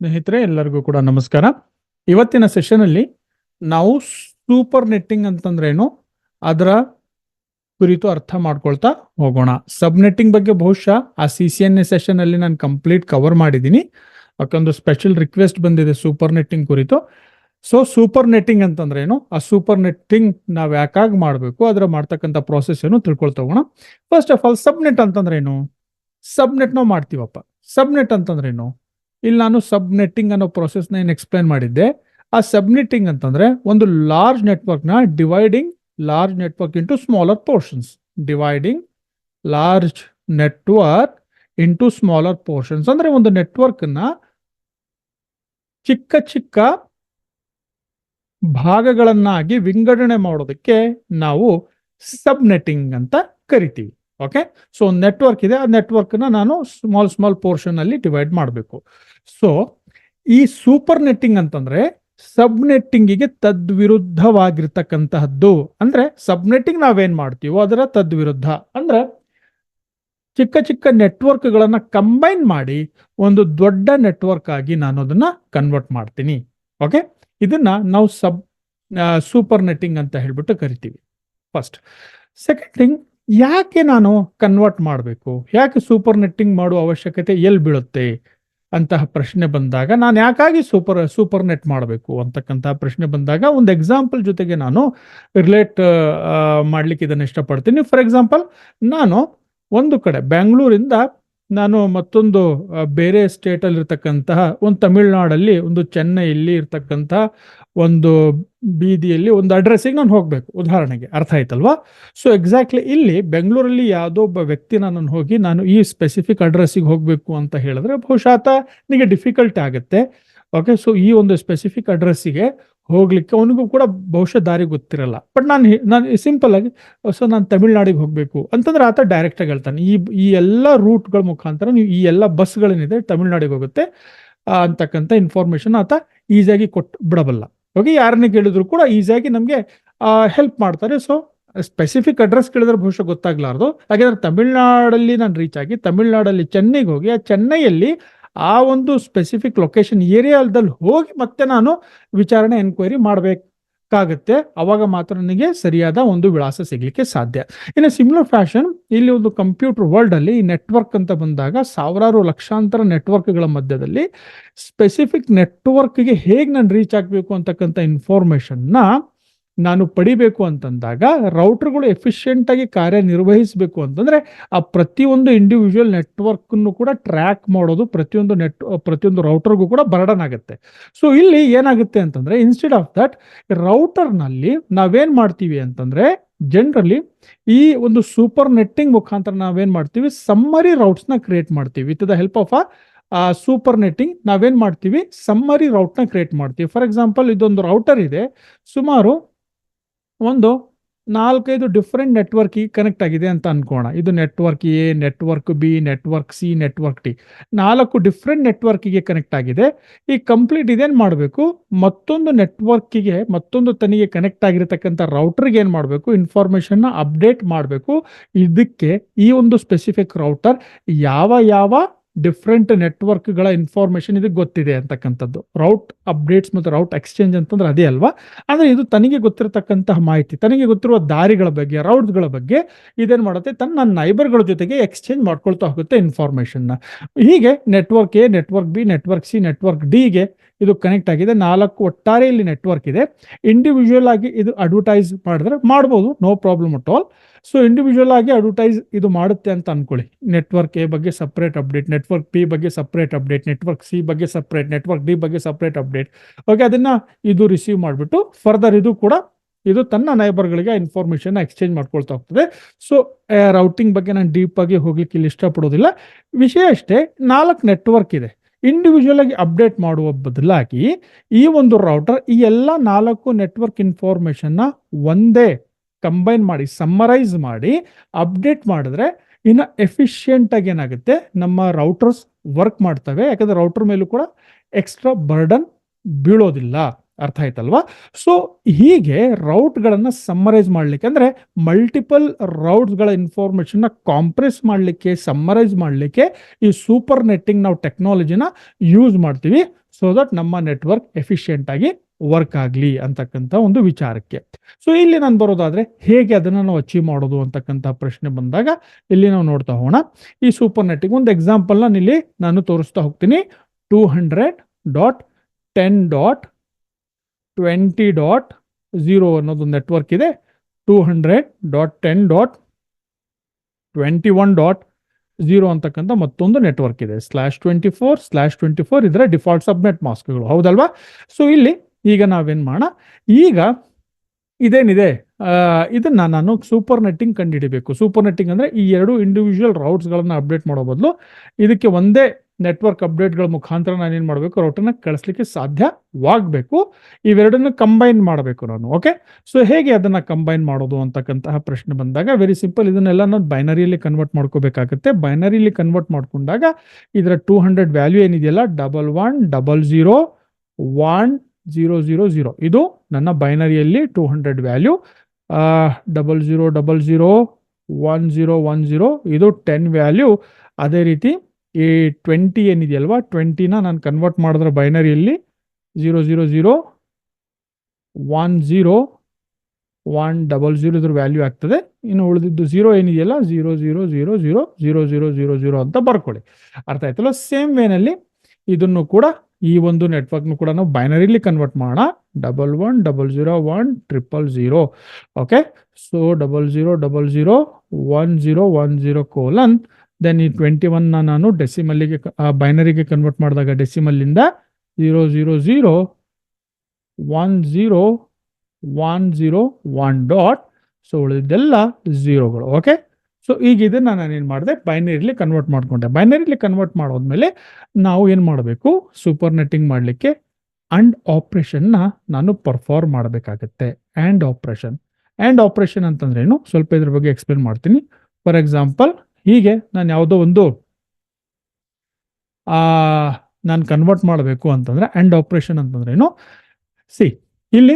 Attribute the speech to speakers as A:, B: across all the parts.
A: ಸ್ನೇಹಿತರೆ, ಎಲ್ಲರಿಗೂ ಕೂಡ ನಮಸ್ಕಾರ. ಇವತ್ತಿನ ಸೆಷನ್ ಅಲ್ಲಿ ನಾವು ಸೂಪರ್ ನೆಟ್ಟಿಂಗ್ ಅಂತಂದ್ರೇನು? ಅದರ ಕುರಿತು ಅರ್ಥ ಮಾಡ್ಕೊಳ್ತಾ ಹೋಗೋಣ. ಸಬ್ ನೆಟ್ಟಿಂಗ್ ಬಗ್ಗೆ ಬಹುಶಃ ಆ C C N A session ಅಲ್ಲಿ ನಾನು ಕಂಪ್ಲೀಟ್ ಕವರ್ ಮಾಡಿದ್ದೀನಿ. ಯಾಕಂದ್ರೆ ಸ್ಪೆಷಲ್ ರಿಕ್ವೆಸ್ಟ್ ಬಂದಿದೆ ಸೂಪರ್ ನೆಟ್ಟಿಂಗ್ ಕುರಿತು. ಸೊ ಸೂಪರ್ ನೆಟ್ಟಿಂಗ್ ಅಂತಂದ್ರೇನು? ಆ ಸೂಪರ್ ನೆಟ್ಟಿಂಗ್ ನಾವು ಯಾಕಾಗಿ ಮಾಡಬೇಕು? ಅದರ ಮಾಡ್ತಕ್ಕಂಥ ಪ್ರೋಸೆಸ್ ಏನು ತಿಳ್ಕೊಳ್ತಾ ಹೋಗೋಣ. First of all sub net ಅಂತಂದ್ರೇನು? ಸಬ್ ನೆಟ್ ನಾವು ಮಾಡ್ತೀವಪ್ಪ. ಸಬ್ ನೆಟ್ ಅಂತಂದ್ರೇನು? ಇಲ್ಲಿ ನಾನು ಸಬ್ ನೆಟ್ಟಿಂಗ್ ಅನ್ನೋ ಪ್ರೊಸೆಸ್ನ ಏನು ಎಕ್ಸ್ಪ್ಲೈನ್ ಮಾಡಿದ್ದೆ? ಆ ಸಬ್ನೆಟ್ಟಿಂಗ್ ಅಂತಂದ್ರೆ ಒಂದು ಲಾರ್ಜ್ ನೆಟ್ವರ್ಕ್ನ dividing large network into smaller portions dividing large network into smaller portions ಅಂದ್ರೆ ಒಂದು ನೆಟ್ವರ್ಕ್ನ ಚಿಕ್ಕ ಚಿಕ್ಕ ಭಾಗಗಳನ್ನಾಗಿ ವಿಂಗಡಣೆ ಮಾಡೋದಕ್ಕೆ ನಾವು ಸಬ್ನೆಟ್ಟಿಂಗ್ ಅಂತ ಕರಿತೀವಿ. ಓಕೆ ಸೊ ಒಂದು ನೆಟ್ವರ್ಕ್ ಇದೆ. ಆ ನೆಟ್ವರ್ಕ್ನ ನಾನು ಸ್ಮಾಲ್ ಸ್ಮಾಲ್ ಪೋರ್ಷನ್ ಅಲ್ಲಿ ಡಿವೈಡ್ ಮಾಡಬೇಕು. ಸೊ ಈ ಸೂಪರ್ ನೆಟ್ಟಿಂಗ್ ಅಂತಂದ್ರೆ ಸಬ್ ನೆಟ್ಟಿಂಗಿಗೆ ತದ್ವಿರುದ್ಧವಾಗಿರ್ತಕ್ಕಂತಹದ್ದು. ಅಂದ್ರೆ ಸಬ್ ನೆಟ್ಟಿಂಗ್ ನಾವೇನ್ ಮಾಡ್ತೀವೋ ಅದರ ತದ್ವಿರುದ್ಧ. ಅಂದ್ರೆ ಚಿಕ್ಕ ಚಿಕ್ಕ ನೆಟ್ವರ್ಕ್ಗಳನ್ನ ಕಂಬೈನ್ ಮಾಡಿ ಒಂದು ದೊಡ್ಡ ನೆಟ್ವರ್ಕ್ ಆಗಿ ನಾನು ಅದನ್ನ ಕನ್ವರ್ಟ್ ಮಾಡ್ತೀನಿ. ಓಕೆ ಇದನ್ನ ನಾವು ಸಬ್ ಸೂಪರ್ ನೆಟ್ಟಿಂಗ್ ಅಂತ ಹೇಳ್ಬಿಟ್ಟು ಕರಿತೀವಿ. ಫಸ್ಟ್ ಸೆಕೆಂಡ್ ಥಿಂಗ್ ಯಾಕೆ ನಾನು ಕನ್ವರ್ಟ್ ಮಾಡಬೇಕು? ಯಾಕೆ ಸೂಪರ್ ನೆಟ್ಟಿಂಗ್ ಮಾಡುವ ಅವಶ್ಯಕತೆ ಎಲ್ಲಿ ಬೀಳುತ್ತೆ? ಅಂತಹ ಪ್ರಶ್ನೆ ಬಂದಾಗ ನಾನು ಯಾಕಾಗಿ ಸೂಪರ್ ಸೂಪರ್ ನೆಟ್ ಮಾಡಬೇಕು ಅಂತಕ್ಕಂತಹ ಪ್ರಶ್ನೆ ಬಂದಾಗ ಒಂದು ಎಕ್ಸಾಂಪಲ್ ಜೊತೆಗೆ ನಾನು ರಿಲೇಟ್ ಮಾಡ್ಲಿಕ್ಕೆ ಇದನ್ನು ಇಷ್ಟಪಡ್ತೀನಿ. ಫಾರ್ ಎಕ್ಸಾಂಪಲ್ ನಾನು ಒಂದು ಕಡೆ ಬ್ಯಾಂಗ್ಳೂರಿಂದ ನಾನು ಮತ್ತೊಂದು ಬೇರೆ ಸ್ಟೇಟಲ್ಲಿ ಇರ್ತಕ್ಕಂತಹ ಒಂದು ತಮಿಳ್ನಾಡಲ್ಲಿ ಒಂದು ಚೆನ್ನೈಯಲ್ಲಿ ಇರ್ತಕ್ಕಂತಹ ಒಂದು ಬೀದಿಯಲ್ಲಿ ಒಂದು ಅಡ್ರೆಸ್ಸಿಗೆ ನಾನು ಹೋಗಬೇಕು. ಉದಾಹರಣೆಗೆ ಅರ್ಥ ಆಯ್ತಲ್ವಾ? ಸೊ ಎಕ್ಸಾಕ್ಟ್ಲಿ ಇಲ್ಲಿ ಬೆಂಗಳೂರಲ್ಲಿ ಯಾವುದೋ ಒಬ್ಬ ವ್ಯಕ್ತಿನ ನಾನು ಹೋಗಿ ನಾನು ಈ ಸ್ಪೆಸಿಫಿಕ್ ಅಡ್ರೆಸ್ಸಿಗೆ ಹೋಗಬೇಕು ಅಂತ ಹೇಳಿದ್ರೆ ಬಹುಶಃ ನಿಮಗೆ ಡಿಫಿಕಲ್ಟ್ ಆಗುತ್ತೆ. ಓಕೆ ಸೊ ಈ ಒಂದು ಸ್ಪೆಸಿಫಿಕ್ ಅಡ್ರೆಸ್ಸಿಗೆ ಹೋಗ್ಲಿಕ್ಕೆ ಅವನಿಗೂ ಕೂಡ ಬಹುಶಃ ದಾರಿ ಗೊತ್ತಿರಲ್ಲ. ಬಟ್ ನಾನು ನಾನು ಸಿಂಪಲ್ ಆಗಿ ಸೊ ನಾನು ತಮಿಳ್ನಾಡಿಗೆ ಹೋಗಬೇಕು ಅಂತಂದ್ರೆ ಆತ ಡೈರೆಕ್ಟ್ ಆಗಿ ಹೇಳ್ತಾನೆ. ಈ ಈ ಎಲ್ಲ ರೂಟ್ಗಳ ಮುಖಾಂತರ ನೀವು ಈ ಎಲ್ಲ ಬಸ್ಗಳೇನಿದೆ ತಮಿಳ್ನಾಡಿಗೆ ಹೋಗುತ್ತೆ ಅಂತಕ್ಕಂಥ ಇನ್ಫಾರ್ಮೇಶನ್ ಆತ ಈಸಿಯಾಗಿ ಕೊಟ್ಟು ಬಿಡಬಲ್ಲ ಓಕೆ ಯಾರನ್ನೇ ಕೇಳಿದ್ರು ಕೂಡ ಈಸಿಯಾಗಿ ನಮಗೆ ಹೆಲ್ಪ್ ಮಾಡ್ತಾರೆ. ಸೊ ಸ್ಪೆಸಿಫಿಕ್ ಅಡ್ರೆಸ್ ಕೇಳಿದ್ರೆ ಬಹುಶಃ ಗೊತ್ತಾಗ್ಲಾರ್ದು. ಹಾಗಾದ್ರೆ ತಮಿಳ್ನಾಡಲ್ಲಿ ನಾನು ರೀಚ್ ಆಗಿ ತಮಿಳ್ನಾಡಲ್ಲಿ ಚೆನ್ನೈಗೆ ಹೋಗಿ, ಆ ಚೆನ್ನೈಯಲ್ಲಿ ಆ ಒಂದು ಸ್ಪೆಸಿಫಿಕ್ ಲೊಕೇಶನ್ ಏರಿಯಾದಲ್ಲಿ ಹೋಗಿ ಮತ್ತೆ ನಾನು ವಿಚಾರಣೆ ಎನ್ಕ್ವೈರಿ ಮಾಡಬೇಕಾಗತ್ತೆ ಅವಾಗ ಮಾತ್ರ ನನಗೆ ಸರಿಯಾದ ಒಂದು ವಿಳಾಸ ಸಿಗ್ಲಿಕ್ಕೆ ಸಾಧ್ಯ. ಇನ್ನು ಸಿಮಿಲರ್ ಫ್ಯಾಷನ್ ಇಲ್ಲಿ ಒಂದು ಕಂಪ್ಯೂಟರ್ ವರ್ಲ್ಡ್ ಅಲ್ಲಿ ನೆಟ್ವರ್ಕ್ ಅಂತ ಬಂದಾಗ ಸಾವಿರಾರು ಲಕ್ಷಾಂತರ ನೆಟ್ವರ್ಕ್ಗಳ ಮಧ್ಯದಲ್ಲಿ ಸ್ಪೆಸಿಫಿಕ್ ನೆಟ್ವರ್ಕ್ಗೆ ಹೇಗೆ ನಾನು ರೀಚ್ ಆಗಬೇಕು ಅಂತಕ್ಕಂಥ ಇನ್ಫಾರ್ಮೇಶನ್ನ ನಾನು ಪಡಿಬೇಕು ಅಂತಂದಾಗ ರೌಟರ್ಗಳು ಎಫಿಷಿಯೆಂಟ್ ಆಗಿ ಕಾರ್ಯನಿರ್ವಹಿಸಬೇಕು ಅಂತಂದ್ರೆ ಆ ಪ್ರತಿಯೊಂದು ಇಂಡಿವಿಜುವಲ್ ನೆಟ್ವರ್ಕ್ ಕೂಡ ಟ್ರ್ಯಾಕ್ ಮಾಡೋದು ಪ್ರತಿಯೊಂದು ನೆಟ್ ಪ್ರತಿಯೊಂದು ರೌಟರ್ಗೂ ಕೂಡ ಬರ್ಡನ್ ಆಗುತ್ತೆ. ಸೊ ಇಲ್ಲಿ ಏನಾಗುತ್ತೆ ಅಂತಂದ್ರೆ ಇನ್ಸ್ಟೆಡ್ ಆಫ್ ದಟ್ ರೌಟರ್ನಲ್ಲಿ ನಾವೇನ್ ಮಾಡ್ತೀವಿ ಅಂತಂದ್ರೆ ಜನರಲಿ ಈ ಒಂದು ಸೂಪರ್ ನೆಟ್ಟಿಂಗ್ ಮುಖಾಂತರ ನಾವೇನ್ ಮಾಡ್ತೀವಿ? ಸಮ್ಮರಿ ನ ಕ್ರಿಯೇಟ್ ಮಾಡ್ತೀವಿ. With the help of a super netting ನಾವೇನ್ ಮಾಡ್ತೀವಿ? ಸಮ್ಮರಿ ನ ಕ್ರಿಯೇಟ್ ಮಾಡ್ತೀವಿ. ಫಾರ್ ಎಕ್ಸಾಂಪಲ್ ಇದೊಂದು ರೌಟರ್ ಇದೆ. ಸುಮಾರು ಒಂದು ನಾಲ್ಕೈದು ಡಿಫ್ರೆಂಟ್ ನೆಟ್ವರ್ಕಿಗೆ ಕನೆಕ್ಟ್ ಆಗಿದೆ ಅಂತ ಅನ್ಕೋಣ. ಇದು network A network B network C network D ನಾಲ್ಕು ಡಿಫ್ರೆಂಟ್ ನೆಟ್ವರ್ಕಿಗೆ ಕನೆಕ್ಟ್ ಆಗಿದೆ. ಈ ಕಂಪ್ಲೀಟ್ ಇದೇನು ಮಾಡಬೇಕು? ಮತ್ತೊಂದು ನೆಟ್ವರ್ಕಿಗೆ ಮತ್ತೊಂದು ತನಿಗೆ ಕನೆಕ್ಟ್ ಆಗಿರತಕ್ಕಂಥ ರೌಟರ್ಗೆ ಏನು ಮಾಡಬೇಕು? ಇನ್ಫಾರ್ಮೇಷನ್ನ ಅಪ್ಡೇಟ್ ಮಾಡಬೇಕು. ಇದಕ್ಕೆ ಈ ಒಂದು ಸ್ಪೆಸಿಫಿಕ್ ರೌಟರ್ ಯಾವ ಯಾವ ಡಿಫ್ರೆಂಟ್ ನೆಟ್ವರ್ಕ್ಗಳ ಇನ್ಫಾರ್ಮೇಶನ್ ಇದಕ್ಕೆ ಗೊತ್ತಿದೆ ಅಂತಕ್ಕಂಥದ್ದು. ರೌಟ್ ಅಪ್ಡೇಟ್ಸ್ ಮತ್ತು ರೌಟ್ ಎಕ್ಸ್ಚೇಂಜ್ ಅಂತಂದ್ರೆ ಅದೇ ಅಲ್ವಾ? ಅಂದ್ರೆ ಇದು ತನಗೆ ಗೊತ್ತಿರತಕ್ಕಂತಹ ಮಾಹಿತಿ, ತನಗೆ ಗೊತ್ತಿರುವ ದಾರಿಗಳ ಬಗ್ಗೆ ರೌಟ್ಗಳ ಬಗ್ಗೆ ಇದೇನು ಮಾಡುತ್ತೆ? ತನ್ನ ನೈಬರ್ಗಳ ಜೊತೆಗೆ ಎಕ್ಸ್ಚೇಂಜ್ ಮಾಡ್ಕೊಳ್ತಾ ಹೋಗುತ್ತೆ ಇನ್ಫಾರ್ಮೇಶನ್ನ ಹೀಗೆ network A network B network C network ಡಿಗೆ ಇದು ಕನೆಕ್ಟ್ ಆಗಿದೆ. ನಾಲ್ಕು ಒಟ್ಟಾರೆ ಇಲ್ಲಿ ನೆಟ್ವರ್ಕ್ ಇದೆ. ಇಂಡಿವಿಜುವಲ್ ಆಗಿ ಇದು ಅಡ್ವರ್ಟೈಸ್ ಮಾಡಿದ್ರೆ ಮಾಡ್ಬೋದು. No problem at all so individual ಆಗಿ ಅಡ್ವರ್ಟೈಸ್ ಇದು ಮಾಡುತ್ತೆ ಅಂತ ಅನ್ಕೊಳ್ಳಿ. ನೆಟ್ವರ್ಕ್ ಎ ಬಗ್ಗೆ ಸಪ್ರೇಟ್ ಅಪ್ಡೇಟ್ ನೆಟ್ವರ್ಕ್ ಪಿ ಬಗ್ಗೆ ಸಪ್ರೇಟ್ ಅಪ್ಡೇಟ್ ನೆಟ್ವರ್ಕ್ ಸಿ ಬಗ್ಗೆ ಸಪ್ರೇಟ್ ನೆಟ್ವರ್ಕ್ ಡಿ ಬಗ್ಗೆ ಸಪ್ರೇಟ್ ಅಪ್ಡೇಟ್ ಓಕೆ ಅದನ್ನ ಇದು ರಿಸೀವ್ ಮಾಡಿಬಿಟ್ಟು ಫರ್ದರ್ ಇದು ಕೂಡ ಇದು ತನ್ನ ನೈಬರ್ಗಳಿಗೆ ಇನ್ಫಾರ್ಮೇಶನ್ ಎಕ್ಸ್ಚೇಂಜ್ ಮಾಡ್ಕೊಳ್ತಾ ಹೋಗ್ತದೆ. ಸೊ ರೌಟಿಂಗ್ ಬಗ್ಗೆ ನಾನು ಡೀಪ್ ಆಗಿ ಹೋಗ್ಲಿಕ್ಕೆ ಇಲ್ಲಿ ಇಷ್ಟಪಡೋದಿಲ್ಲ. ವಿಷಯ ಅಷ್ಟೇ, ನಾಲ್ಕು ನೆಟ್ವರ್ಕ್ ಇದೆ. ಇಂಡಿವಿಜುವಲ್ ಆಗಿ ಅಪ್ಡೇಟ್ ಮಾಡುವ ಬದಲಾಗಿ ಈ ಒಂದು ರೌಟರ್ ಈ ಎಲ್ಲ ನಾಲ್ಕು ನೆಟ್ವರ್ಕ್ ಇನ್ಫಾರ್ಮೇಶನ್ನ ಒಂದೇ ಕಂಬೈನ್ ಮಾಡಿ ಸಮ್ಮರೈಸ್ ಮಾಡಿ ಅಪ್ಡೇಟ್ ಮಾಡಿದ್ರೆ ಇನ್ನು ಎಫಿಷಿಯೆಂಟ್ ಆಗಿ ಏನಾಗುತ್ತೆ? ನಮ್ಮ ರೌಟರ್ಸ್ ವರ್ಕ್ ಮಾಡ್ತವೆ. ಯಾಕಂದ್ರೆ ರೌಟರ್ ಮೇಲೂ ಕೂಡ ಎಕ್ಸ್ಟ್ರಾ ಬರ್ಡನ್ ಬೀಳೋದಿಲ್ಲ. ಅರ್ಥ ಆಯ್ತಲ್ವಾ? ಸೊ ಹೀಗೆ ರೌಟ್ಗಳನ್ನು ಸಮ್ಮರೈಸ್ ಮಾಡಲಿಕ್ಕೆ ಅಂದರೆ ಮಲ್ಟಿಪಲ್ ರೌಟ್ಸ್ಗಳ ಇನ್ಫಾರ್ಮೇಷನ್ನ ಕಾಂಪ್ರೆಸ್ ಮಾಡಲಿಕ್ಕೆ ಸಮ್ಮರೈಸ್ ಮಾಡಲಿಕ್ಕೆ ಈ ಸೂಪರ್ ನೆಟ್ಟಿಂಗ್ ನಾವು ಟೆಕ್ನಾಲಜಿನ ಯೂಸ್ ಮಾಡ್ತೀವಿ. ಸೊ ದಟ್ ನಮ್ಮ ನೆಟ್ವರ್ಕ್ ಎಫಿಷಿಯೆಂಟ್ ಆಗಿ ವರ್ಕ್ ಆಗಲಿ ಅಂತಕ್ಕಂಥ ಒಂದು ವಿಚಾರಕ್ಕೆ. ಸೊ ಇಲ್ಲಿ ನಾನು ಬರೋದಾದ್ರೆ ಹೇಗೆ ಅದನ್ನ ನಾವು ಅಚೀವ್ ಮಾಡೋದು ಅಂತಕ್ಕಂಥ ಪ್ರಶ್ನೆ ಬಂದಾಗ ಇಲ್ಲಿ ನಾವು ನೋಡ್ತಾ ಹೋಗೋಣ. ಈ ಸೂಪರ್ ನೆಟ್ಟಿಗೆ ಒಂದು ಎಕ್ಸಾಂಪಲ್ ನಾನು ಇಲ್ಲಿ ನಾನು ತೋರಿಸ್ತಾ ಹೋಗ್ತೀನಿ. Two hundred dot ten dot twenty dot zero ಅನ್ನೋದು ನೆಟ್ವರ್ಕ್ ಇದೆ. Two hundred dot ten dot twenty one dot zero ಅಂತಕ್ಕಂಥ ಮತ್ತೊಂದು ನೆಟ್ವರ್ಕ್ ಇದೆ. Slash twenty four slash twenty four ಇದರ ಡಿಫಾಲ್ಟ್ ಸಬ್ನೆಟ್ ಮಾಸ್ಕ್ಗಳು ಹೌದಲ್ವಾ? ಸೊ ಇಲ್ಲಿ ಈಗ ನಾವೇನು ಮಾಡೋಣ? ಈಗ ಇದೇನಿದೆ? ಇದನ್ನ ನಾನು ಸೂಪರ್ ನೆಟ್ಟಿಂಗ್ ಕಂಡುಹಿಡಿಬೇಕು ಸೂಪರ್ ನೆಟ್ಟಿಂಗ್ ಅಂದ್ರೆ ಈ ಎರಡು ಇಂಡಿವಿಜುವಲ್ ರೌಟ್ಸ್ಗಳನ್ನು ಅಪ್ಡೇಟ್ ಮಾಡೋ ಬದಲು ಇದಕ್ಕೆ ಒಂದೇ ನೆಟ್ವರ್ಕ್ ಅಪ್ಡೇಟ್ಗಳ ಮುಖಾಂತರ ನಾನು ಏನು ಮಾಡಬೇಕು? ರೌಟನ್ನು ಕಳಿಸ್ಲಿಕ್ಕೆ ಸಾಧ್ಯವಾಗಬೇಕು. ಇವೆರಡನ್ನು ಕಂಬೈನ್ ಮಾಡಬೇಕು ನಾನು ಓಕೆ ಸೊ ಹೇಗೆ ಅದನ್ನ ಕಂಬೈನ್ ಮಾಡೋದು ಅಂತಕ್ಕಂತಹ ಪ್ರಶ್ನೆ ಬಂದಾಗ ವೆರಿ ಸಿಂಪಲ್ ಇದನ್ನೆಲ್ಲ ನಾನು ಬೈನರಿಯಲ್ಲಿ ಕನ್ವರ್ಟ್ ಮಾಡ್ಕೋಬೇಕಾಗುತ್ತೆ. ಬೈನರಿಯಲ್ಲಿ ಕನ್ವರ್ಟ್ ಮಾಡ್ಕೊಂಡಾಗ ಇದರ ಟೂ ಹಂಡ್ರೆಡ್ ವ್ಯಾಲ್ಯೂ ಏನಿದೆಯಲ್ಲ? Double one double zero one zero zero zero. ಇದು ನನ್ನ ಬೈನರಿಯಲ್ಲಿ two hundred value. Double zero double zero one zero one zero. ಇದು ಟೆನ್ ವ್ಯಾಲ್ಯೂ. ಅದೇ ರೀತಿ ಈ ಟ್ವೆಂಟಿ ಏನಿದೆಯಲ್ವಾ, ಟ್ವೆಂಟಿನ ನಾನು ಕನ್ವರ್ಟ್ ಮಾಡಿದ್ರೆ ಬೈನರಿಯಲ್ಲಿ zero zero zero one zero one double zero ಇದ್ರ ವ್ಯಾಲ್ಯೂ ಆಗ್ತದೆ. ಇನ್ನು ಉಳಿದಿದ್ದು ಜೀರೋ ಏನಿದೆಯಲ್ಲ, zero zero zero zero zero zero zero zero ಅಂತ ಬರ್ಕೊಳ್ಳಿ. ಅರ್ಥ ಆಯ್ತಲ್ಲ? ಸೇಮ್ ವೇನಲ್ಲಿ ಇದನ್ನು ಕೂಡ ಈ ಒಂದು ನೆಟ್ವರ್ಕ್ನು ಕೂಡ ನಾವು ಬೈನರಿಲಿ ಕನ್ವರ್ಟ್ ಮಾಡೋಣ double one double zero one triple zero okay so double zero double zero one zero one zero colon then ಈ ಟ್ವೆಂಟಿ ಒನ್ನ ನಾನು ಡೆಸಿಮಲ್ಲಿಗೆ ಬೈನರಿಗೆ ಕನ್ವರ್ಟ್ ಮಾಡಿದಾಗ ಡೆಸಿಮಲ್ಲಿಂದ zero zero zero one zero one zero one dot so ಉಳಿದೆಲ್ಲ ಝೀರೋಗಳು okay so ಈಗ ಇದನ್ನ ನಾನು ಏನು ಮಾಡಿದೆ? ಬೈನರಿಲಿ ಕನ್ವರ್ಟ್ ಮಾಡ್ಕೊಂಡೆ. ಬೈನರಿಲಿ ಕನ್ವರ್ಟ್ ಮಾಡೋದ್ಮೇಲೆ ನಾವು ಏನು ಮಾಡಬೇಕು? ಸೂಪರ್ ನೆಟ್ಟಿಂಗ್ ಮಾಡಲಿಕ್ಕೆ ಅಂಡ್ ಆಪ್ರೇಷನ್ನ ನಾನು ಪರ್ಫಾರ್ಮ್ ಮಾಡಬೇಕಾಗತ್ತೆ. ಆ್ಯಂಡ್ ಆಪ್ರೇಷನ್ ಆ್ಯಂಡ್ ಆಪ್ರೇಷನ್ ಅಂತಂದ್ರೇನು ಸ್ವಲ್ಪ ಇದ್ರ ಬಗ್ಗೆ ಎಕ್ಸ್ಪ್ಲೇನ್ ಮಾಡ್ತೀನಿ. ಫಾರ್ ಎಕ್ಸಾಂಪಲ್ ಹೀಗೆ ನಾನು ಯಾವುದೋ ಒಂದು ನಾನು ಕನ್ವರ್ಟ್ ಮಾಡಬೇಕು ಅಂತಂದ್ರೆ ಆ್ಯಂಡ್ ಆಪ್ರೇಷನ್ ಅಂತಂದ್ರೇನು ಸಿ ಇಲ್ಲಿ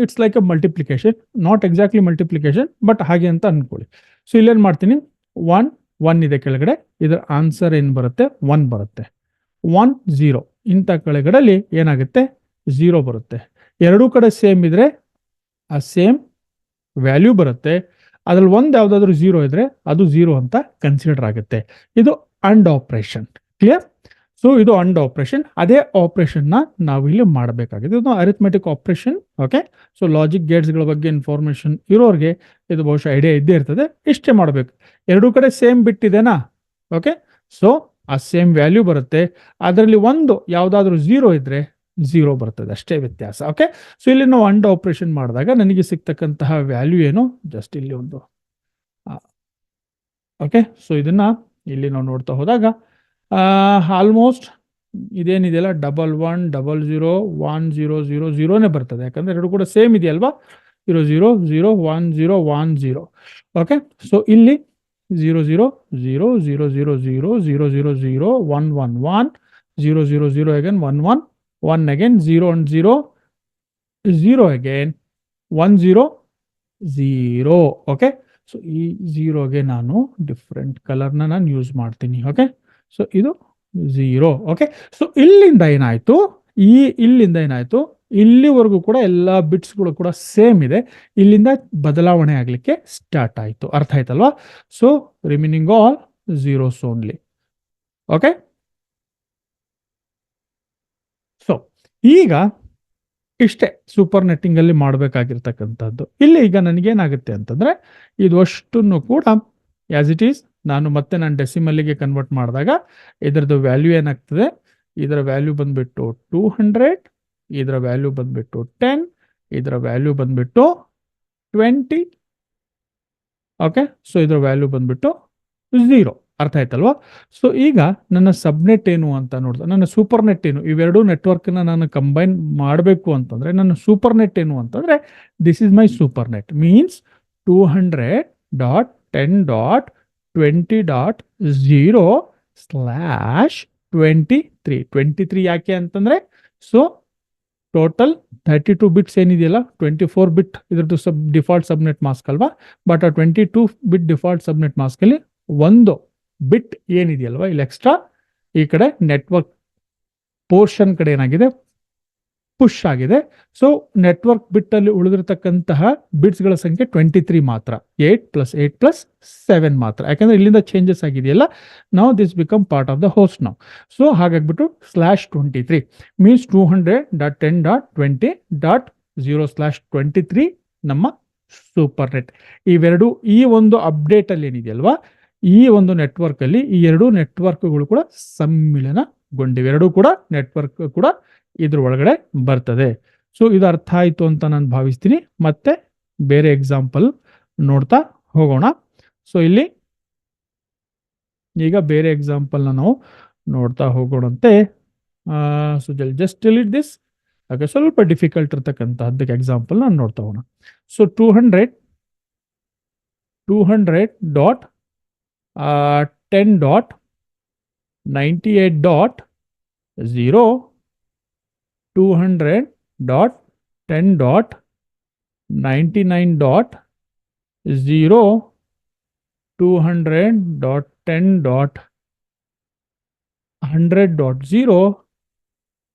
A: it's like a multiplication not exactly multiplication but ಹಾಗೆ ಅಂತ ಅನ್ಕೊಳ್ಳಿ. ಸೊ ಇಲ್ಲೇನು ಮಾಡ್ತೀನಿ? ಒನ್ ಒನ್ ಇದೆ ಕೆಳಗಡೆ. ಇದರ ಆನ್ಸರ್ ಏನು ಬರುತ್ತೆ? ಒನ್ ಬರುತ್ತೆ. ಒನ್ ಝೀರೋ ಇಂಥ ಕೆಳಗಡೆಯಲ್ಲಿ ಏನಾಗುತ್ತೆ? ಝೀರೋ ಬರುತ್ತೆ. ಎರಡೂ ಕಡೆ ಸೇಮ್ ಇದ್ರೆ, ಆ ಸೇಮ್ ವ್ಯಾಲ್ಯೂ ಬರುತ್ತೆ. ಅದ್ರಲ್ಲಿ ಒಂದು ಯಾವುದಾದ್ರೂ ಝೀರೋ ಇದ್ರೆ, ಅದು ಝೀರೋ ಅಂತ ಕನ್ಸಿಡರ್ ಆಗುತ್ತೆ. ಇದು ಅಂಡ್ ಆಪರೇಷನ್ ಕ್ಲಿಯರ್ ಸೊ ಇದು ಅಂಡ್ ಆಪರೇಷನ್ ಅದೇ ಆಪ್ರೇಷನ್ನ ನಾವು ಇಲ್ಲಿ ಮಾಡಬೇಕಾಗಿದೆ. ಇದು arithmetic operation okay so logic ಗೇಟ್ಸ್ಗಳ ಬಗ್ಗೆ ಇನ್ಫಾರ್ಮೇಶನ್ ಇರೋರಿಗೆ ಇದು ಬಹುಶಃ ಐಡಿಯಾ ಇದ್ದೇ ಇರ್ತದೆ. ಇಷ್ಟೇ ಮಾಡಬೇಕು. ಎರಡೂ ಕಡೆ ಸೇಮ್ ಬಿಟ್ಟಿದೆನಾ ಓಕೆ ಸೊ ಆ ಸೇಮ್ ವ್ಯಾಲ್ಯೂ ಬರುತ್ತೆ. ಅದರಲ್ಲಿ ಒಂದು ಯಾವುದಾದ್ರೂ ಝೀರೋ ಇದ್ರೆ ಝೀರೋ ಬರ್ತದೆ. ಅಷ್ಟೇ ವ್ಯತ್ಯಾಸ ಓಕೆ ಸೊ ಇಲ್ಲಿ ನಾವು ಅಂಡ್ ಆಪರೇಷನ್ ಮಾಡಿದಾಗ ನನಗೆ ಸಿಗ್ತಕ್ಕಂತಹ ವ್ಯಾಲ್ಯೂ ಏನು? ಜಸ್ಟ್ ಇಲ್ಲಿ ಒಂದು ಓಕೆ ಸೊ ಇದನ್ನ ಇಲ್ಲಿ ನಾವು ನೋಡ್ತಾ ಹೋದಾಗ almost ಇದೇನಿದೆಯಲ್ಲ? Double one double zero one zero zero ಜೀರೋನೇ ಬರ್ತದೆ. ಯಾಕಂದ್ರೆ ಎರಡು ಕೂಡ ಸೇಮ್ ಇದೆಯಲ್ವಾ? Zero zero zero one zero one zero okay so ಇಲ್ಲಿ zero zero zero zero zero zero zero zero zero one one one zero zero zero again one one one again zero one zero zero again one zero zero okay so ಈ ಝೀರೋಗೆ ನಾನು different ಕಲರ್ನ ನಾನು use ಮಾಡ್ತೀನಿ. Okay so ಇದು zero okay so ಇಲ್ಲಿಂದ ಏನಾಯ್ತು? ಈ ಇಲ್ಲಿಂದ ಏನಾಯ್ತು? ಇಲ್ಲಿವರೆಗೂ ಕೂಡ ಎಲ್ಲ ಬಿಟ್ಸ್ಗಳು ಕೂಡ ಸೇಮ್ ಇದೆ. ಇಲ್ಲಿಂದ ಬದಲಾವಣೆ ಆಗಲಿಕ್ಕೆ ಸ್ಟಾರ್ಟ್ ಆಯಿತು. ಅರ್ಥ ಆಯ್ತಲ್ವಾ? So remaining all zeros only okay so ಈಗ ಇಷ್ಟೇ ಸೂಪರ್ ನೆಟ್ಟಿಂಗ್ ಅಲ್ಲಿ ಮಾಡಬೇಕಾಗಿರ್ತಕ್ಕಂಥದ್ದು. ಇಲ್ಲಿ ಈಗ ನನಗೇನಾಗುತ್ತೆ ಅಂತಂದ್ರೆ, ಇದು ಅಷ್ಟನ್ನು ಕೂಡ ಆಸ್ ಇಟ್ ಈಸ್ ನಾನು ಮತ್ತೆ ನಾನು ಡೆಸಿಮಲ್ಲಿಗೆ ಕನ್ವರ್ಟ್ ಮಾಡಿದಾಗ ಇದರದ್ದು ವ್ಯಾಲ್ಯೂ ಏನಾಗ್ತದೆ? ಇದರ ವ್ಯಾಲ್ಯೂ ಬಂದ್ಬಿಟ್ಟು ಟೂ ಹಂಡ್ರೆಡ್ ಇದರ ವ್ಯಾಲ್ಯೂ ಬಂದ್ಬಿಟ್ಟು ಟೆನ್ ಇದರ ವ್ಯಾಲ್ಯೂ ಬಂದ್ಬಿಟ್ಟು ಟ್ವೆಂಟಿ ಓಕೆ ಸೊ ಇದರ ವ್ಯಾಲ್ಯೂ ಬಂದ್ಬಿಟ್ಟು ಝೀರೋ ಅರ್ಥ ಆಯ್ತಲ್ವಾ? ಸೊ ಈಗ ನನ್ನ ಸಬ್ನೆಟ್ ಏನು ಅಂತ ನೋಡಿದೆ, ನನ್ನ ಸೂಪರ್ ನೆಟ್ ಏನು? ಇವೆರಡೂ ನೆಟ್ವರ್ಕ್ನ ನಾನು ಕಂಬೈನ್ ಮಾಡಬೇಕು ಅಂತಂದ್ರೆ ನನ್ನ ಸೂಪರ್ ನೆಟ್ ಏನು ಅಂತಂದ್ರೆ this is my super net means two hundred dot ten dot twenty dot zero slash twenty three twenty three ಯಾಕೆ ಅಂತಂದರೆ so total thirty two bits ಏನಿದೆಯಲ್ಲ ಟ್ವೆಂಟಿ ಫೋರ್ ಬಿಟ್ ಇದ್ರದ್ದು ಸಬ್ ಡಿಫಾಲ್ಟ್ ಸಬ್ನೆಟ್ ಮಾಸ್ಕ್ ಅಲ್ವಾ? But ಆ twenty two bit default subnet ಮಾಸ್ಕಲ್ಲಿ ಒಂದು bit ಏನಿದೆಯಲ್ವಾ? ಇಲ್ಲಿ extra ಈ ಕಡೆ ನೆಟ್ವರ್ಕ್ ಪೋರ್ಷನ್ ಕಡೆ ಏನಾಗಿದೆ? ಪುಷ್ ಆಗಿದೆ. ಸೊ ನೆಟ್ವರ್ಕ್ ಬಿಟ್ ಅಲ್ಲಿ ಉಳಿದಿರತಕ್ಕಂತಹ ಬಿಟ್ಸ್ಗಳ ಸಂಖ್ಯೆ ಟ್ವೆಂಟಿ ತ್ರೀ ಮಾತ್ರ. Eight plus eight plus seven ಮಾತ್ರ. ಯಾಕಂದ್ರೆ ಇಲ್ಲಿಂದ ಚೇಂಜಸ್ ಆಗಿದೆಯಲ್ಲ ನಾವು this become part of the host ನಾವು ಸೊ ಹಾಗಾಗ್ಬಿಟ್ಟು slash twenty three means two hundred dot ten dot twenty dot zero slash twenty three ನಮ್ಮ ಸೂಪರ್ ನೆಟ್ ಇವೆರಡು ಈ ಒಂದು ಅಪ್ಡೇಟ್ ಅಲ್ಲಿ ಏನಿದೆಯಲ್ವಾ, ಈ ಒಂದು ನೆಟ್ವರ್ಕ್ ಅಲ್ಲಿ ಈ ಎರಡು ನೆಟ್ವರ್ಕ್ಗಳು ಕೂಡ ಸಮ್ಮಿಲನಗೊಂಡಿವೆ ಎರಡೂ ಕೂಡ ನೆಟ್ವರ್ಕ್ ಕೂಡ ಇದ್ರ ಒಳಗಡೆ ಬರ್ತದೆ. ಸೊ ಇದು ಅರ್ಥ ಆಯ್ತು ಅಂತ ನಾನು ಭಾವಿಸ್ತೀನಿ. ಮತ್ತೆ ಬೇರೆ ಎಕ್ಸಾಂಪಲ್ ನೋಡ್ತಾ ಹೋಗೋಣ. ಸೊ ಇಲ್ಲಿ ಈಗ ಬೇರೆ ಎಕ್ಸಾಂಪಲ್ನ ನಾವು ನೋಡ್ತಾ ಹೋಗೋಣಂತೆ. ಸೊ ಜಸ್ಟ್ ಡಿಲೀಟ್ ದಿಸ್ ಹಾಗೆ ಸ್ವಲ್ಪ ಡಿಫಿಕಲ್ಟ್ ಇರ್ತಕ್ಕಂತಹದ್ದಕ್ಕೆ ಎಕ್ಸಾಂಪಲ್ ನಾನು ನೋಡ್ತಾ ಹೋಗೋಣ. So two hundred two hundred dot ten dot ninety eight dot zero 200 dot 10 dot 99 dot 200 dot 10 dot 100 dot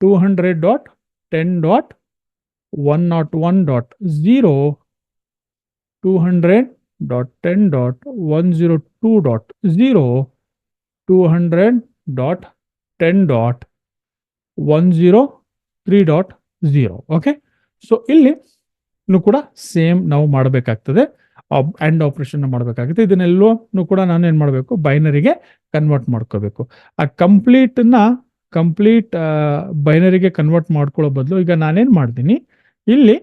A: 200 dot 10 dot dot 200 dot 10 dot 102 dot 200 dot 10 dot three dot zero okay so ಇಲ್ಲಿ ಕೂಡ same ನಾವು ಮಾಡಬೇಕಾಗ್ತದೆ. And operation ಮಾಡಬೇಕಾಗುತ್ತೆ. ಇದನ್ನೆಲ್ಲವೂ ಕೂಡ ನಾನು ಏನು ಮಾಡಬೇಕು ಬೈನರಿಗೆ convert ಮಾಡ್ಕೋಬೇಕು. ಆ ಕಂಪ್ಲೀಟನ್ನ ಕಂಪ್ಲೀಟ್ ಬೈನರಿಗೆ ಕನ್ವರ್ಟ್ ಮಾಡ್ಕೊಳ್ಳೋ ಬದಲು ಈಗ ನಾನೇನು ಮಾಡ್ತೀನಿ? ಇಲ್ಲಿ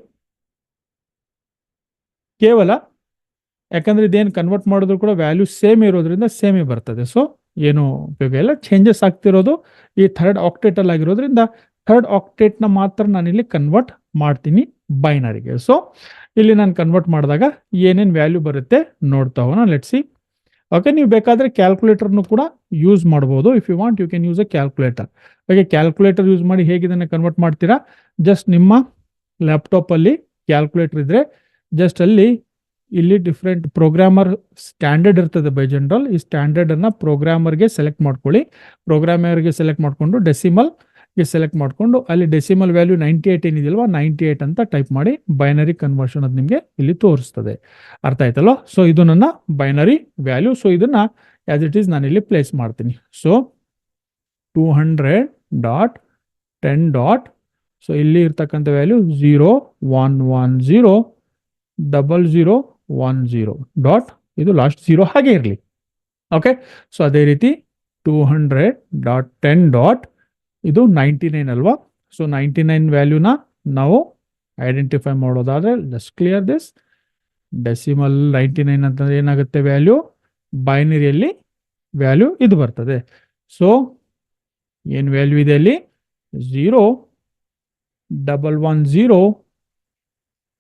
A: ಕೇವಲ, ಯಾಕಂದ್ರೆ ಇದೇನು ಕನ್ವರ್ಟ್ ಮಾಡಿದ್ರು ಕೂಡ ವ್ಯಾಲ್ಯೂ ಸೇಮ್ ಇರೋದ್ರಿಂದ ಸೇಮೇ ಬರ್ತದೆ. ಸೊ ಏನು ಉಪಯೋಗ ಇಲ್ಲ. ಚೇಂಜಸ್ ಆಗ್ತಿರೋದು ಈ ಥರ್ಡ್ ಆಕ್ಟೇಟಲ್ ಆಗಿರೋದ್ರಿಂದ ಥರ್ಡ್ ಆಕ್ಟೇಟ್ನ ಮಾತ್ರ ನಾನಿಲ್ಲಿ ಕನ್ವರ್ಟ್ ಮಾಡ್ತೀನಿ ಬೈನರಿಗೆ ಸೊ ಇಲ್ಲಿ ನಾನು ಕನ್ವರ್ಟ್ ಮಾಡಿದಾಗ ಏನೇನು ವ್ಯಾಲ್ಯೂ ಬರುತ್ತೆ ನೋಡ್ತಾ ಹೋಗೋಣ ಲೆಟ್ಸಿ ಓಕೆ ನೀವು ಬೇಕಾದರೆ ಕ್ಯಾಲ್ಕುಲೇಟರ್ನು ಕೂಡ ಯೂಸ್ ಮಾಡ್ಬೋದು. If you want you can use a calculator okay calculator use ಮಾಡಿ ಹೇಗೆ ಕನ್ವರ್ಟ್ ಮಾಡ್ತೀರಾ? ಜಸ್ಟ್ ನಿಮ್ಮ ಲ್ಯಾಪ್ಟಾಪಲ್ಲಿ ಕ್ಯಾಲ್ಕುಲೇಟರ್ ಇದ್ದರೆ ಜಸ್ಟ್ ಅಲ್ಲಿ ಇಲ್ಲಿ ಡಿಫ್ರೆಂಟ್ ಪ್ರೋಗ್ರಾಮರ್ ಸ್ಟ್ಯಾಂಡರ್ಡ್ ಇರ್ತದೆ ಬೈ ಜನರಲ್ ಈ ಸ್ಟ್ಯಾಂಡರ್ಡನ್ನು ಪ್ರೋಗ್ರಾಮರ್ಗೆ ಸೆಲೆಕ್ಟ್ ಮಾಡ್ಕೊಳ್ಳಿ. ಪ್ರೋಗ್ರಾಮರ್ಗೆ ಸೆಲೆಕ್ಟ್ ಮಾಡಿಕೊಂಡು ಡೆಸಿಮಲ್ ಗೆ ಸೆಲೆಕ್ಟ್ ಮಾಡಿಕೊಂಡು ಅಲ್ಲಿ ಡೆಸಿಮಲ್ ವ್ಯಾಲ್ಯೂ ನೈಂಟಿ ಏಟ್ ಏನಿದೆಯಲ್ವಾ ನೈಂಟಿ ಏಟ್ ಅಂತ ಟೈಪ್ ಮಾಡಿ ಬೈನರಿ ಕನ್ವರ್ಷನ್ ಅದು ನಿಮಗೆ ಇಲ್ಲಿ ತೋರಿಸ್ತದೆ. ಅರ್ಥ ಆಯ್ತಲ್ವಾ? ಸೊ ಇದು ನನ್ನ ಬೈನರಿ ವ್ಯಾಲ್ಯೂ ಸೊ ಇದನ್ನ ಆಸ್ ಇಟ್ ಈಸ್ ನಾನು ಇಲ್ಲಿ ಪ್ಲೇಸ್ ಮಾಡ್ತೀನಿ. So two hundred dot ten dot so ಇಲ್ಲಿ ಇರ್ತಕ್ಕಂಥ value zero one one zero double zero one zero dot ಇದು ಲಾಸ್ಟ್ ಝೀರೋ ಹಾಗೆ ಇರಲಿ. ಓಕೆ ಸೊ ಅದೇ ರೀತಿ two hundred dot ten dot ಇದು ನೈಂಟಿ ನೈನ್ ಅಲ್ವಾ? ಸೊ ನೈಂಟಿ ನೈನ್ ವ್ಯಾಲ್ಯೂನ ನಾವು ಐಡೆಂಟಿಫೈ ಮಾಡೋದಾದ್ರೆ just clear this decimal ninety nine ಅಂತಂದ್ರೆ ಏನಾಗುತ್ತೆ ವ್ಯಾಲ್ಯೂ ಬೈನರಿಯಲ್ಲಿ ವ್ಯಾಲ್ಯೂ ಇದು ಬರ್ತದೆ. ಸೊ ಏನು ವ್ಯಾಲ್ಯೂ ಇದೆ ಅಲ್ಲಿ? Zero double one zero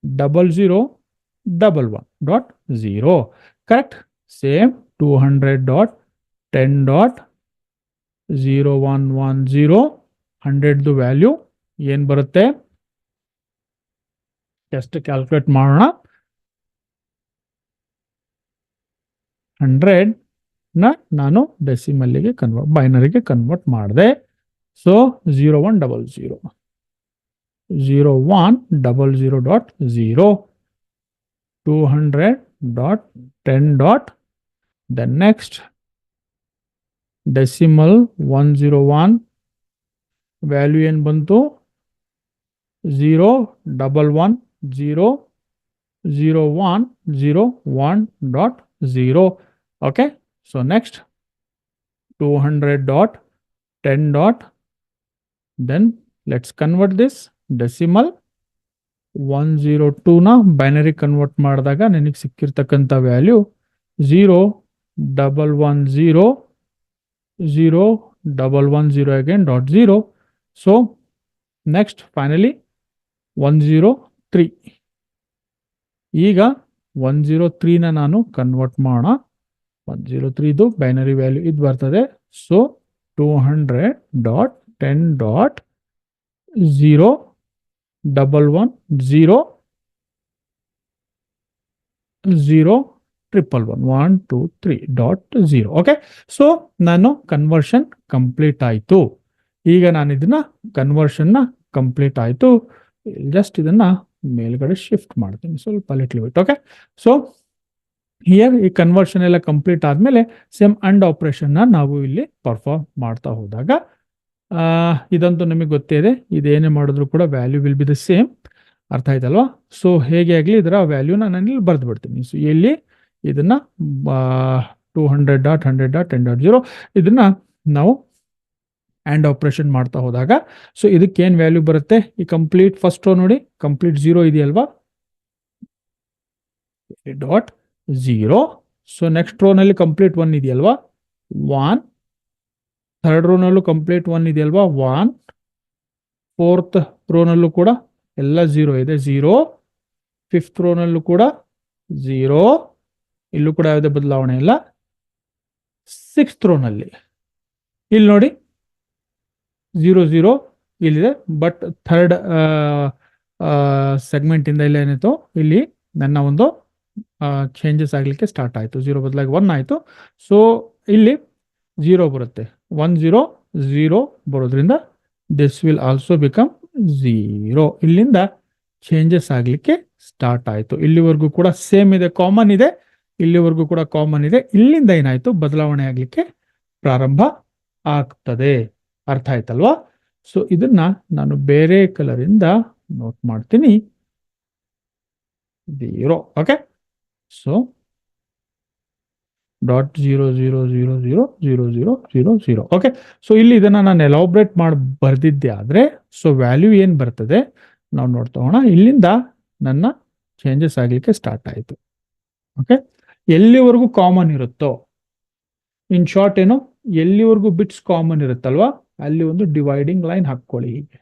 A: double zero double one dot zero correct same two hundred dot ten dot zero one one zero hundred ವ್ಯಾಲ್ಯೂ ಏನು ಬರುತ್ತೆ? ಜಸ್ಟ್ ಕ್ಯಾಲ್ಕುಲೇಟ್ ಮಾಡೋಣ. ಹಂಡ್ರೆಡ್ನ ನಾನು ಡೆಸಿಮಲ್ಲಿಗೆ ಕನ್ವರ್ಟ್ ಬೈನರಿಗೆ ಕನ್ವರ್ಟ್ ಮಾಡಿದೆ. So zero one double zero zero one double zero dot zero two hundred dot ten dot then next decimal 101 value N बनतो zero double one zero zero one zero one dot zero okay so next two hundred dot ten dot then let's convert this decimal one zero two ना binary convert मादा ननक value zero double one zero 0 double 1 0 again dot 0 so, next, finally 103 ಈಗ 103 ನ ನಾನು convert ಮಾಡೋಣ. 103 ಇದು binary value ಇದು ಬರ್ತದೆ. So 200 dot 10 dot 0 double 1 0 0 triple one one two three dot zero okay so ನಾನು ಕನ್ವರ್ಷನ್ ಕಂಪ್ಲೀಟ್ ಆಯಿತು. ಈಗ ನಾನು ಇದನ್ನ ಕನ್ವರ್ಷನ್ನ ಕಂಪ್ಲೀಟ್ ಆಯಿತು. ಜಸ್ಟ್ ಇದನ್ನ ಮೇಲ್ಗಡೆ ಶಿಫ್ಟ್ ಮಾಡ್ತೀನಿ. ಸ್ವಲ್ಪ little bit okay so here ಈ ಕನ್ವರ್ಷನ್ ಎಲ್ಲ ಕಂಪ್ಲೀಟ್ ಆದಮೇಲೆ ಸೇಮ್ ಅಂಡ್ ಆಪರೇಷನ್ನ ನಾವು ಇಲ್ಲಿ ಪರ್ಫಾರ್ಮ್ ಮಾಡ್ತಾ ಹೋದಾಗ ಇದಂತೂ ನಿಮಗೆ ಗೊತ್ತೇ ಇದೆ. ಇದೇನೇ ಮಾಡಿದ್ರು ಕೂಡ value will be the same ಅರ್ಥ ಆಯ್ತಲ್ವಾ? ಸೊ ಹೇಗೆ ಆಗಲಿ ಇದರ ವ್ಯಾಲ್ಯೂನ ನಾನು ಇಲ್ಲಿ ಬರೆದು ಬಿಡ್ತೀನಿ. ಸೊ ಇಲ್ಲಿ ಇದನ್ನ two hundred dot hundred dot ten dot zero ಇದನ್ನ ನಾವು ಆ್ಯಂಡ್ ಆಪರೇಷನ್ ಮಾಡ್ತಾ ಹೋದಾಗ. ಸೊ ಇದಕ್ಕೆ ಏನು ವ್ಯಾಲ್ಯೂ ಬರುತ್ತೆ? ಈ ಕಂಪ್ಲೀಟ್ ಫಸ್ಟ್ ರೋ ನೋಡಿ ಕಂಪ್ಲೀಟ್ ಜೀರೋ ಇದೆಯಲ್ವಾ? ಡಾಟ್ ಝೀರೋ ಸೊ ನೆಕ್ಸ್ಟ್ ರೋನಲ್ಲಿ ಕಂಪ್ಲೀಟ್ ಒನ್ ಇದೆಯಲ್ವಾ? ಒನ್ ಥರ್ಡ್ ರೋನಲ್ಲೂ ಕಂಪ್ಲೀಟ್ ಒನ್ ಇದೆಯಲ್ವಾ? ಒನ್ ಫೋರ್ತ್ ರೋನಲ್ಲೂ ಕೂಡ ಎಲ್ಲ ಝೀರೋ ಇದೆ. ಝೀರೋ ಫಿಫ್ತ್ ರೋನಲ್ಲೂ ಕೂಡ ಝೀರೋ ಇಲ್ಲೂ ಕೂಡ ಯಾವುದೇ ಬದಲಾವಣೆ ಇಲ್ಲ. ಸಿಕ್ಸ್ ರೋನಲ್ಲಿ ಇಲ್ಲಿ ನೋಡಿ. ಝೀರೋ ಝೀರೋ ಇಲ್ಲಿದೆ. ಬಟ್ ಥರ್ಡ್ ಸೆಗ್ಮೆಂಟಿಂದ ಇಲ್ಲಿ ಏನಾಯ್ತು? ಇಲ್ಲಿ ನನ್ನ ಒಂದು ಚೇಂಜಸ್ ಆಗಲಿಕ್ಕೆ ಸ್ಟಾರ್ಟ್ ಆಯಿತು. ಝೀರೋ ಬದಲಾಗಿ ಒನ್ ಆಯಿತು. ಸೊ ಇಲ್ಲಿ ಝೀರೋ ಬರುತ್ತೆ. ಒನ್ ಝೀರೋ ಝೀರೋ ಬರೋದ್ರಿಂದ this will also become zero ಇಲ್ಲಿಂದ ಚೇಂಜಸ್ ಆಗಲಿಕ್ಕೆ ಸ್ಟಾರ್ಟ್ ಆಯಿತು. ಇಲ್ಲಿವರೆಗೂ ಕೂಡ ಸೇಮ್ ಇದೆ ಕಾಮನ್ ಇದೆ. ಇಲ್ಲಿವರೆಗೂ ಕೂಡ ಕಾಮನ್ ಇದೆ. ಇಲ್ಲಿಂದ ಏನಾಯಿತು? ಬದಲಾವಣೆ ಆಗಲಿಕ್ಕೆ ಪ್ರಾರಂಭ ಆಗ್ತದೆ. ಅರ್ಥ ಆಯ್ತಲ್ವಾ? ಸೊ ಇದನ್ನ ನಾನು ಬೇರೆ ಕಲರಿಂದ ನೋಟ್ ಮಾಡ್ತೀನಿ. Zero okay so dot zero zero zero zero zero zero zero zero okay so ಇಲ್ಲಿ ಇದನ್ನ ನಾನು ಎಲಾಬ್ರೇಟ್ ಮಾಡಿ ಬರ್ದಿದ್ದೆ ಆದ್ರೆ ಸೊ ವ್ಯಾಲ್ಯೂ ಏನು ಬರ್ತದೆ? ನಾವು ನೋಡ್ತಾ ಇಲ್ಲಿಂದ ನನ್ನ ಚೇಂಜಸ್ ಆಗಲಿಕ್ಕೆ ಸ್ಟಾರ್ಟ್ ಆಯಿತು. ಓಕೆ ಎಲ್ಲಿವರೆಗೂ ಕಾಮನ್ ಇರುತ್ತೋ? ಇನ್ ಶಾರ್ಟ್ ಏನು, ಎಲ್ಲಿವರೆಗೂ ಬಿಟ್ಸ್ ಕಾಮನ್ ಇರುತ್ತಲ್ವಾ? ಅಲ್ಲಿ ಒಂದು ಡಿವೈಡಿಂಗ್ ಲೈನ್ ಹಾಕ್ಕೊಳ್ಳಿ ಹೀಗೆ.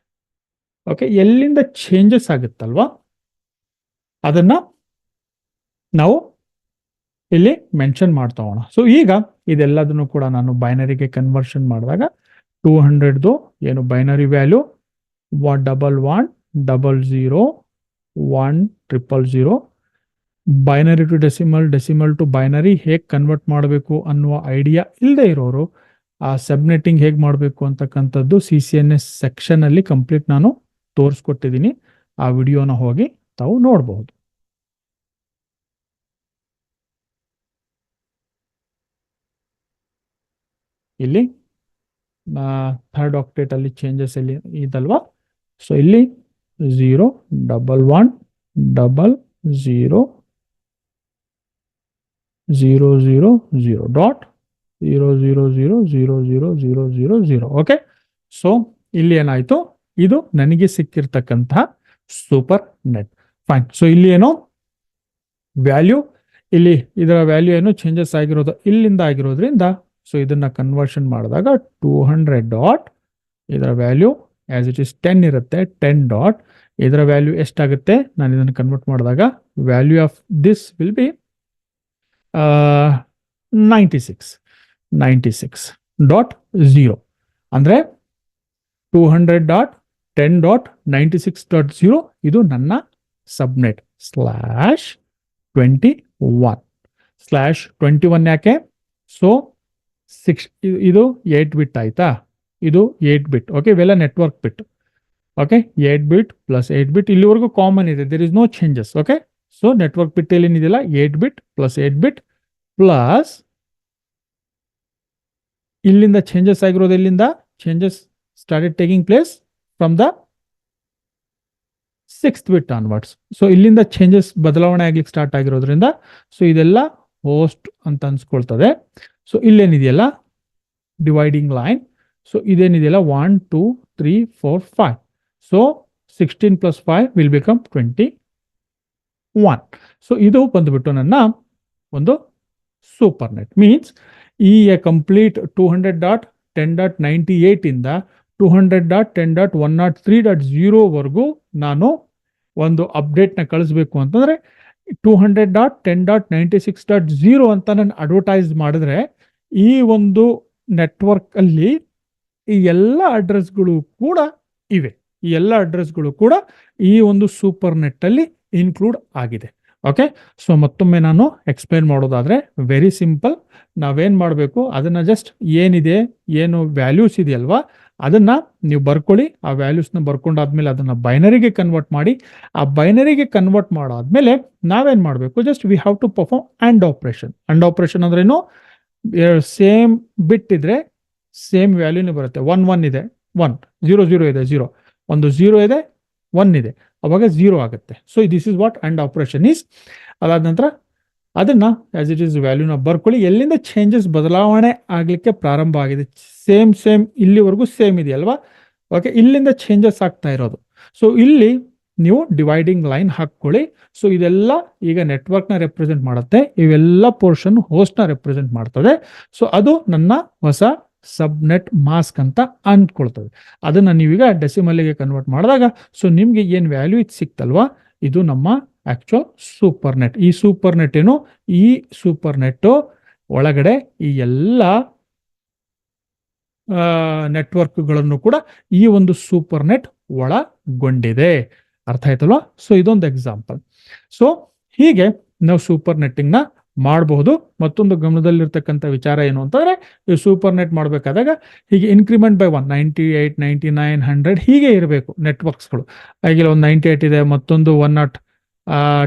A: ಓಕೆ ಎಲ್ಲಿಂದ ಚೇಂಜಸ್ ಆಗುತ್ತಲ್ವಾ? ಅದನ್ನ ನಾವು ಇಲ್ಲಿ ಮೆನ್ಷನ್ ಮಾಡ್ತಾ ಹೋಗೋಣ. ಸೊ ಈಗ ಇದೆಲ್ಲದನ್ನು ಕೂಡ ನಾನು ಬೈನರಿಗೆ ಕನ್ವರ್ಷನ್ ಮಾಡಿದಾಗ ಟೂ ಹಂಡ್ರೆಡ್ದು ಏನು binary value double one double zero one triple zero binary to decimal decimal to binary ಹೇಗೆ ಕನ್ವರ್ಟ್ ಮಾಡಬೇಕು ಅನ್ನುವ ಐಡಿಯಾ ಇಲ್ಲದೆ ಇರೋರು, ಆ ಸಬ್ನೆಟ್ಟಿಂಗ್ ಹೇಗೆ ಮಾಡಬೇಕು ಅಂತಕ್ಕಂಥದ್ದು ಸಿ ಸಿ ಎನ್ ಎಸ್ ಸೆಕ್ಷನಲ್ಲಿ ಕಂಪ್ಲೀಟ್ ನಾನು ತೋರಿಸ್ಕೊಟ್ಟಿದ್ದೀನಿ ಆ ವಿಡಿಯೋನ ಹೋಗಿ ತಾವು ನೋಡಬಹುದು ಇಲ್ಲಿ ಥರ್ಡ್ ಆಕ್ಟೇಟ್ ಅಲ್ಲಿ ಚೇಂಜಸ್ ಇಲ್ಲಿ ಇದಲ್ವಾ? ಸೊ ಇಲ್ಲಿ zero double one double zero 0, 0, 0 dot 0, 0, 0, 0, 0, 0, 0, 0. Okay so ಇಲ್ಲಿ ಏನಾಯ್ತು? ಇದು ನನಗೆ ಸಿಕ್ಕಿರ್ತಕ್ಕಂತಹ ಸೂಪರ್ ನೆಟ್ ಫೈನ್ ಸೊ ಇಲ್ಲಿ ಏನು? ವ್ಯಾಲ್ಯೂ ಇಲ್ಲಿ ಇದರ ವ್ಯಾಲ್ಯೂ ಏನು? ಚೇಂಜಸ್ ಆಗಿರೋದು ಇಲ್ಲಿಂದ ಆಗಿರೋದ್ರಿಂದ ಸೊ ಇದನ್ನ ಕನ್ವರ್ಷನ್ ಮಾಡಿದಾಗ ಟೂ ಹಂಡ್ರೆಡ್ ಡಾಟ್ ಇದರ value as it is ten ಇರುತ್ತೆ. ಟೆನ್ ಡಾಟ್ ಇದರ ವ್ಯಾಲ್ಯೂ ಎಷ್ಟಾಗುತ್ತೆ? ನಾನು ಇದನ್ನು ಕನ್ವರ್ಟ್ ಮಾಡಿದಾಗ value of this will be ninety six ninety six dot zero ಅಂದರೆ two hundred dot ten dot ninety six dot zero ಇದು ನನ್ನ subnet slash twenty one slash twenty one ಯಾಕೆ? So six ಇದು eight bit ಆಯ್ತಾ? ಇದು eight bit okay ಇವೆಲ್ಲ network bit okay eight bit plus eight bit ಇಲ್ಲಿವರೆಗೂ common ಇದೆ. There is no changes okay so network ಪಿಟ್ಟೆಯಲ್ಲಿ ಏನಿದೆಯಲ್ಲ eight bit plus eight bit plus ಇಲ್ಲಿಂದ changes ಆಗಿರೋದು ಇಲ್ಲಿಂದ changes started taking place from the sixth bit onwards so ಇಲ್ಲಿಂದ changes ಬದಲಾವಣೆ ಆಗ್ಲಿಕ್ಕೆ start ಆಗಿರೋದ್ರಿಂದ ಸೊ ಇದೆಲ್ಲ ಹೋಸ್ಟ್ ಅಂತ ಅನ್ಸ್ಕೊಳ್ತದೆ ಸೊ ಇಲ್ಲೇನಿದೆಯಲ್ಲ dividing line so ಇದೇನಿದೆಯಲ್ಲ one two three four five so sixteen plus five will become twenty one so ಇದು ಬಂದ್ಬಿಟ್ಟು ನನ್ನ ಒಂದು ಸೂಪರ್ ನೆಟ್ ಮೀನ್ಸ್ ಈ complete two hundred dot ten dot ninety ಏಯ್ಟಿಂದ two hundred dot ten dot one nought three dot ಝೀರೋವರೆಗೂ ನಾನು ಒಂದು ಅಪ್ಡೇಟ್ನ ಕಳಿಸ್ಬೇಕು ಅಂತಂದರೆ two hundred dot ten dot ninety six dot zero ಅಂತ ನಾನು ಅಡ್ವರ್ಟೈಸ್ ಮಾಡಿದ್ರೆ ಈ ಒಂದು ನೆಟ್ವರ್ಕ್ ಅಲ್ಲಿ ಈ ಎಲ್ಲ ಅಡ್ರೆಸ್ಗಳು ಕೂಡ ಇವೆ. ಈ ಎಲ್ಲ ಅಡ್ರೆಸ್ಗಳು ಕೂಡ ಈ ಒಂದು ಸೂಪರ್ ನೆಟ್ ಅಲ್ಲಿ ಇನ್ಕ್ಲೂಡ್ ಆಗಿದೆ. ಓಕೆ ಸೊ ಮತ್ತೊಮ್ಮೆ ನಾನು ಎಕ್ಸ್ಪ್ಲೇನ್ ಮಾಡೋದಾದ್ರೆ ವೆರಿ ಸಿಂಪಲ್ ನಾವೇನ್ ಮಾಡಬೇಕು? ಅದನ್ನ ಜಸ್ಟ್ ಏನಿದೆ, ಏನು ವ್ಯಾಲ್ಯೂಸ್ ಇದೆಯಲ್ವಾ, ಅದನ್ನ ನೀವು ಬರ್ಕೊಳ್ಳಿ. ಆ ವ್ಯಾಲ್ಯೂಸ್ನ ಬರ್ಕೊಂಡಾದ್ಮೇಲೆ ಅದನ್ನ ಬೈನರಿಗೆ ಕನ್ವರ್ಟ್ ಮಾಡಿ. ಆ ಬೈನರಿಗೆ ಕನ್ವರ್ಟ್ ಮಾಡಾದ್ಮೇಲೆ ನಾವೇನ್ ಮಾಡಬೇಕು? Just we have to perform and operation and operation ಅಂದ್ರೇನು? ಸೇಮ್ ಬಿಟ್ ಇದ್ರೆ ಸೇಮ್ ವ್ಯಾಲ್ಯೂನೇ ಬರುತ್ತೆ. ಒನ್ ಒನ್ ಇದೆ. ಒನ್ ಜೀರೋ ಜೀರೋ ಇದೆ ಜೀರೋ ಒಂದು ಜೀರೋ ಇದೆ ಒನ್ ಇದೆ. ಅವಾಗ ಝೀರೋ ಆಗುತ್ತೆ. So this is what and operation is ಅದಾದ ನಂತರ ಅದನ್ನ ಆಸ್ ಇಟ್ ಈಸ್ ವ್ಯಾಲ್ಯೂನ ಬರ್ಕೊಳ್ಳಿ. ಎಲ್ಲಿಂದ ಚೇಂಜಸ್ ಬದಲಾವಣೆ ಆಗಲಿಕ್ಕೆ ಪ್ರಾರಂಭ ಆಗಿದೆ? ಸೇಮ್ ಸೇಮ್ ಇಲ್ಲಿವರೆಗೂ ಸೇಮ್ ಇದೆಯಲ್ವಾ? ಓಕೆ ಇಲ್ಲಿಂದ ಚೇಂಜಸ್ ಆಗ್ತಾ ಇರೋದು. ಸೊ ಇಲ್ಲಿ ನೀವು ಡಿವೈಡಿಂಗ್ ಲೈನ್ ಹಾಕ್ಕೊಳ್ಳಿ. ಸೊ ಇದೆಲ್ಲ ಈಗ ನೆಟ್ವರ್ಕ್ನ ರೆಪ್ರೆಸೆಂಟ್ ಮಾಡುತ್ತೆ. ಇವೆಲ್ಲ ಪೋರ್ಷನ್ ಹೋಸ್ಟ್ನ ರೆಪ್ರೆಸೆಂಟ್ ಮಾಡ್ತದೆ. ಸೊ ಅದು ನನ್ನ ಹೊಸ ಸಬ್ನೆಟ್ ಮಾಸ್ಕ್ ಅಂತ ಅಂದ್ಕೊಳ್ತದೆ. ಅದನ್ನ ನೀವೀಗ ಡೆಸಿಮಲ್ಲಿಗೆ ಕನ್ವರ್ಟ್ ಮಾಡಿದಾಗ ಸೊ ನಿಮಗೆ ಏನು ವ್ಯಾಲ್ಯೂ ಇದು ಸಿಕ್ತಲ್ವಾ? ಇದು ನಮ್ಮ ಆ್ಯಕ್ಚುಲ್ ಸೂಪರ್ ನೆಟ್ ಈ ಸೂಪರ್ ನೆಟ್ ಏನು? ಈ ಸೂಪರ್ ನೆಟ್ಟು ಒಳಗಡೆ ಈ ಎಲ್ಲ ನೆಟ್ವರ್ಕ್ಗಳನ್ನು ಕೂಡ ಈ ಒಂದು ಸೂಪರ್ ನೆಟ್ ಒಳಗೊಂಡಿದೆ. ಅರ್ಥ ಆಯ್ತಲ್ವಾ? ಸೊ ಇದೊಂದು ಎಕ್ಸಾಂಪಲ್ ಸೊ ಹೀಗೆ ನಾವು ಸೂಪರ್ ನೆಟ್ಟಿಂಗ್ನ ಮಾಡಬಹುದು. ಮತ್ತೊಂದು ಗಮನದಲ್ಲಿರ್ತಕ್ಕಂಥ ವಿಚಾರ ಏನು ಅಂತಂದ್ರೆ ಈ ಸೂಪರ್ ನೆಟ್ ಮಾಡಬೇಕಾದಾಗ ಹೀಗೆ increment by one ninety eight ninety nine hundred ಹೀಗೆ ಇರಬೇಕು ನೆಟ್ವರ್ಕ್ಸ್ಗಳು ಆಗಿಲ್ಲ ಒಂದು ನೈಂಟಿ ಏಟ್ ಇದೆ, ಮತ್ತೊಂದು ಒನ್ ನಾಟ್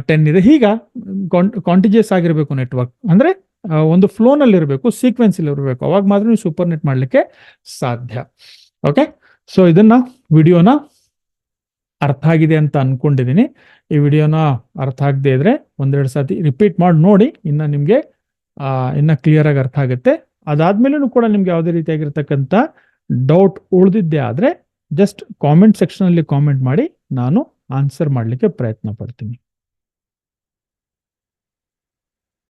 A: ಟೆನ್ ಇದೆ, ಹೀಗ ಕಾಂಟಿಜಿಯಸ್ ಆಗಿರಬೇಕು ನೆಟ್ವರ್ಕ್ ಅಂದ್ರೆ ಒಂದು ಫ್ಲೋನಲ್ಲಿ ಇರಬೇಕು ಸೀಕ್ವೆನ್ಸ್ ಇರಬೇಕು ಅವಾಗ ಮಾತ್ರ ನೀವು ಸೂಪರ್ ನೆಟ್ ಮಾಡಲಿಕ್ಕೆ ಸಾಧ್ಯ. ಓಕೆ ಸೊ ಇದನ್ನ ವಿಡಿಯೋನ ಅರ್ಥ ಆಗಿದೆ ಅಂತ ಅನ್ಕೊಂಡಿದ್ದೀನಿ ಈ ವಿಡಿಯೋನ ಅರ್ಥ ಆಗದೆ ಇದ್ರೆ ಒಂದೆರಡು ಸತಿ ರಿಪೀಟ್ ಮಾಡಿ ನೋಡಿ ಇನ್ನ ನಿಮ್ಗೆ ಆ, ಇನ್ನ ಕ್ಲಿಯರ್ ಆಗಿ ಅರ್ಥ ಆಗುತ್ತೆ. ಅದಾದ್ಮೇಲೂ ಕೂಡ ನಿಮ್ಗೆ ಯಾವುದೇ ರೀತಿಯಾಗಿರ್ತಕ್ಕಂಥ ಡೌಟ್ ಉಳಿದಿದ್ದೆ ಆದ್ರೆ ಜಸ್ಟ್ ಕಾಮೆಂಟ್ ಸೆಕ್ಷನ್ ಅಲ್ಲಿ ಕಾಮೆಂಟ್ ಮಾಡಿ ನಾನು ಆನ್ಸರ್ ಮಾಡಲಿಕ್ಕೆ ಪ್ರಯತ್ನ ಪಡ್ತೀನಿ.